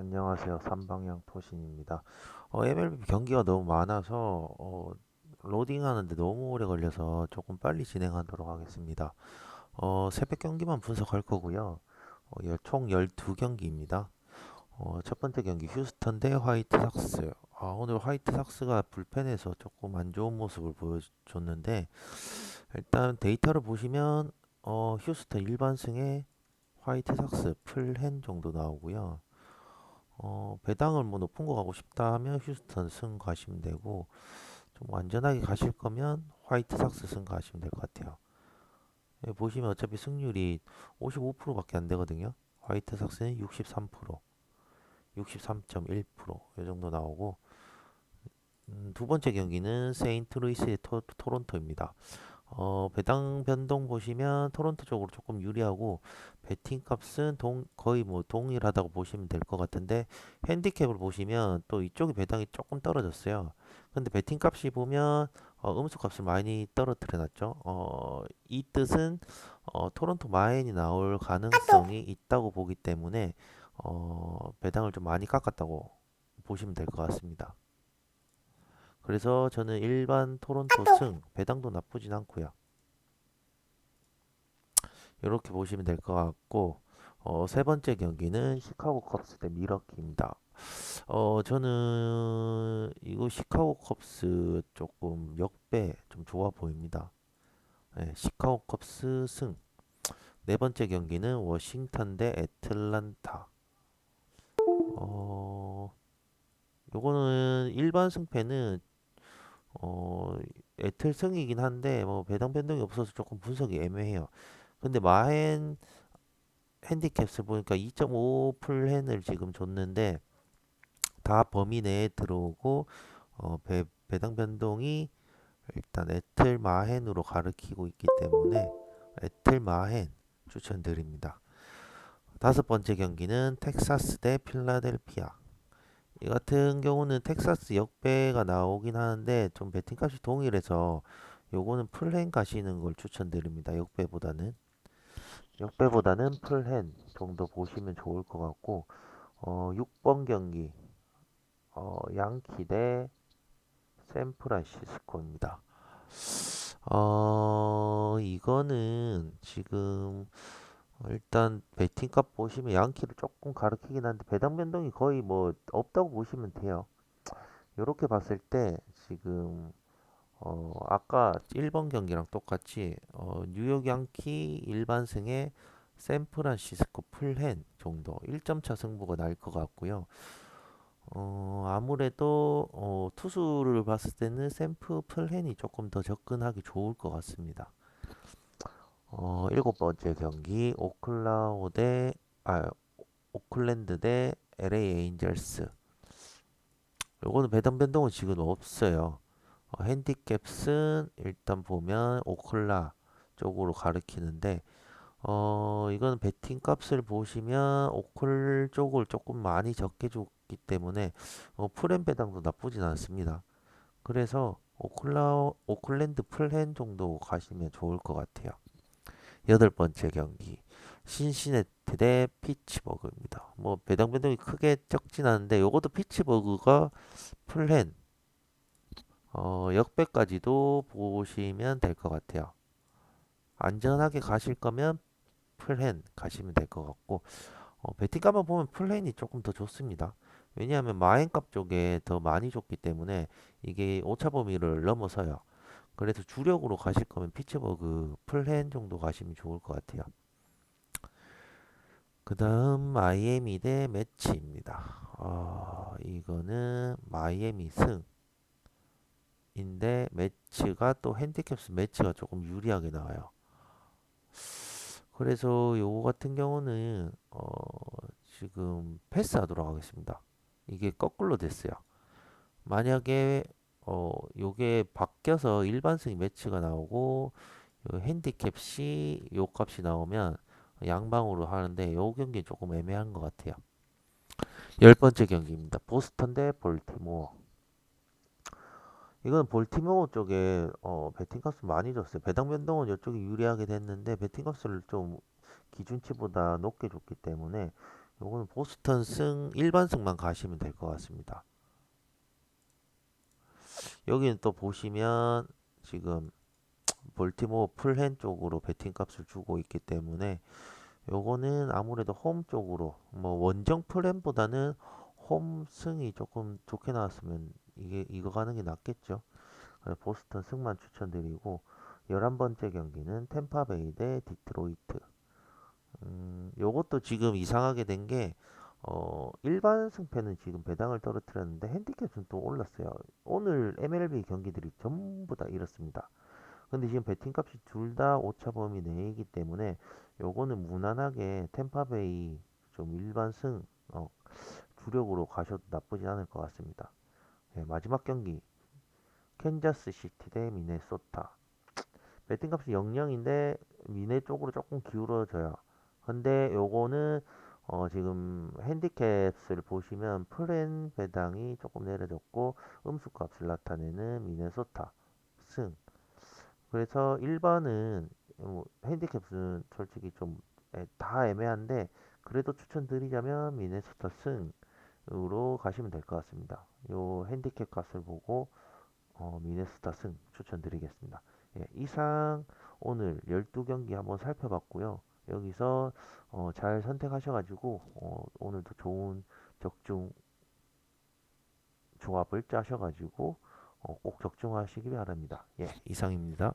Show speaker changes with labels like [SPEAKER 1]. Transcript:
[SPEAKER 1] 안녕하세요. 삼방향 토신입니다. 어, MLB 경기가 너무 많아서 어, 로딩하는데 너무 오래 걸려서 조금 빨리 진행하도록 하겠습니다. 어, 새벽 경기만 분석할 거고요. 어, 열- 총 12경기입니다. 어, 첫 번째 경기 휴스턴 대 화이트 삭스. 아, 오늘 화이트 삭스가 불펜에서 조금 안 좋은 모습을 보여줬는데 일단 데이터를 보시면 어, 휴스턴 일반승에 화이트 삭스 풀핸 정도 나오고요. 어, 배당을 뭐 높은 거 가고 싶다 하면 휴스턴 승 가시면 되고 좀 안전하게 가실 거면 화이트 삭스 승 가시면 될 것 같아요. 여기 보시면 어차피 승률이 55%밖에 안 되거든요. 화이트 삭스는 63%, 63.1%이 정도 나오고 음, 두 번째 경기는 세인트루이스의 토, 토론토입니다. 어, 배당 변동 보시면 토론토 쪽으로 조금 유리하고 베팅 값은 동, 거의 뭐 동일하다고 보시면 될 것 같은데 핸디캡을 보시면 또 이쪽이 배당이 조금 떨어졌어요. 근데 베팅 값이 보면 어, 음수 값을 많이 떨어뜨려 놨죠. 어, 이 뜻은 어, 토론토 마인이 나올 가능성이 있다고 보기 때문에 어, 배당을 좀 많이 깎았다고 보시면 될 것 같습니다. 그래서 저는 일반 토론토 승 배당도 나쁘진 않고요. 이렇게 보시면 될 것 같고 어, 세 번째 경기는 시카고 컵스 대 미러키입니다. 어, 저는 이거 시카고 컵스 조금 역배 좀 좋아 보입니다. 네, 시카고 컵스 승. 네 번째 경기는 워싱턴 대 애틀란타. 어, 요거는 일반 승패는 어, 애틀 승이긴 한데 뭐 배당 변동이 없어서 조금 분석이 애매해요. 근데 마헨 핸디캡을 보니까 2.5 풀핸을 지금 줬는데 다 범위 내에 들어오고 어, 배, 배당 변동이 일단 애틀 마헨으로 가리키고 있기 때문에 애틀 마헨 추천드립니다. 다섯 번째 경기는 텍사스 대 필라델피아. 이 같은 경우는 텍사스 역배가 나오긴 하는데 좀 베팅값이 동일해서 요거는 풀핸 가시는 걸 추천드립니다. 역배보다는 역배보다는 풀핸 정도 보시면 좋을 것 같고 어, 6번 경기 어, 양키 대 샌프란시스코입니다. 어, 이거는 지금 일단 베팅값 보시면 양키를 조금 가르치긴 한데 배당 변동이 거의 뭐 없다고 보시면 돼요. 이렇게 봤을 때 지금 어 아까 1번 경기랑 똑같이 어 뉴욕 양키 일반승에 샌프란시스코 풀헨 정도 1점 차 승부가 날 것 같고요. 어 아무래도 어 투수를 봤을 때는 샌프 풀헨이 조금 더 접근하기 좋을 것 같습니다. 어 일곱 번째 경기 오클라호 대 아, 오클랜드 대 LA 에인절스. 요거는 배당 변동은 지금 없어요. 어, 핸디캡은 일단 보면 오클라 쪽으로 가리키는데 어 이거는 베팅 값을 보시면 오클 쪽을 조금 많이 적게 줬기 때문에 어, 풀앤 배당도 나쁘진 않습니다. 그래서 오클라 오클랜드 풀핸 정도 가시면 좋을 것 같아요. 여덟 번째 경기 신시내티 대 피츠버그입니다. 뭐 배당 변동이 크게 적진 않은데 요것도 피츠버그가 풀핸 어, 역배까지도 보시면 될 것 같아요. 안전하게 가실 거면 풀핸 가시면 될 것 같고 어, 베팅값만 보면 풀핸이 조금 더 좋습니다. 왜냐하면 마행값 쪽에 더 많이 줬기 때문에 이게 오차 범위를 넘어서요. 그래서 주력으로 가실 거면 피츠버그 풀핸 정도 가시면 좋을 것 같아요. 그 다음 마이애미 대 매치입니다. 어, 이거는 마이애미 승인데 매치가 또 핸디캡스 매치가 조금 유리하게 나와요. 그래서 요거 같은 경우는 어, 지금 패스하도록 하겠습니다. 이게 거꾸로 됐어요. 만약에 어, 요게 바뀌어서 일반승 매치가 나오고 요 핸디캡시 요 값이 나오면 양방으로 하는데 요 경기 조금 애매한 것 같아요. 열 번째 경기입니다. 보스턴 대 볼티모어. 이건 볼티모어 쪽에 어, 베팅 값을 많이 줬어요. 배당 변동은 이쪽이 유리하게 됐는데 베팅 값을 좀 기준치보다 높게 줬기 때문에 요거는 보스턴 승 일반 승만 가시면 될 것 같습니다. 여기는 또 보시면 지금 볼티모어 풀핸 쪽으로 베팅 값을 주고 있기 때문에 요거는 아무래도 홈 쪽으로 뭐 원정 풀핸보다는 홈 승이 조금 좋게 나왔으면 이게 이거 가는 게 낫겠죠. 보스턴 승만 추천드리고 11번째 경기는 템파베이 대 디트로이트. 음, 요것도 지금 이상하게 된 게, 어, 일반 승패는 지금 배당을 떨어뜨렸는데 핸디캡은 또 올랐어요. 오늘 MLB 경기들이 전부 다 이렇습니다. 근데 지금 베팅 값이 둘 다 오차 범위 내이기 때문에 요거는 무난하게 템파베이 좀 일반 승, 어, 주력으로 가셔도 나쁘지 않을 것 같습니다. 예, 마지막 경기 캔자스 시티 대 미네소타. 배팅 값이 0-0인데 미네 쪽으로 조금 기울어져요. 근데 요거는 어 지금 핸디캡을 보시면 프렌 배당이 조금 내려졌고 음수 값을 나타내는 미네소타 승. 그래서 1번은 뭐 핸디캡은 솔직히 좀 다 애매한데 그래도 추천드리자면 미네소타 승으로 가시면 될 것 같습니다. 요 핸디캡 값을 보고 어, 미네소타 승 추천드리겠습니다. 예, 이상 오늘 12경기 한번 살펴봤고요. 여기서 어, 잘 선택하셔가지고 어, 오늘도 좋은 적중 조합을 짜셔가지고 어, 꼭 적중하시기 바랍니다. 예, 이상입니다.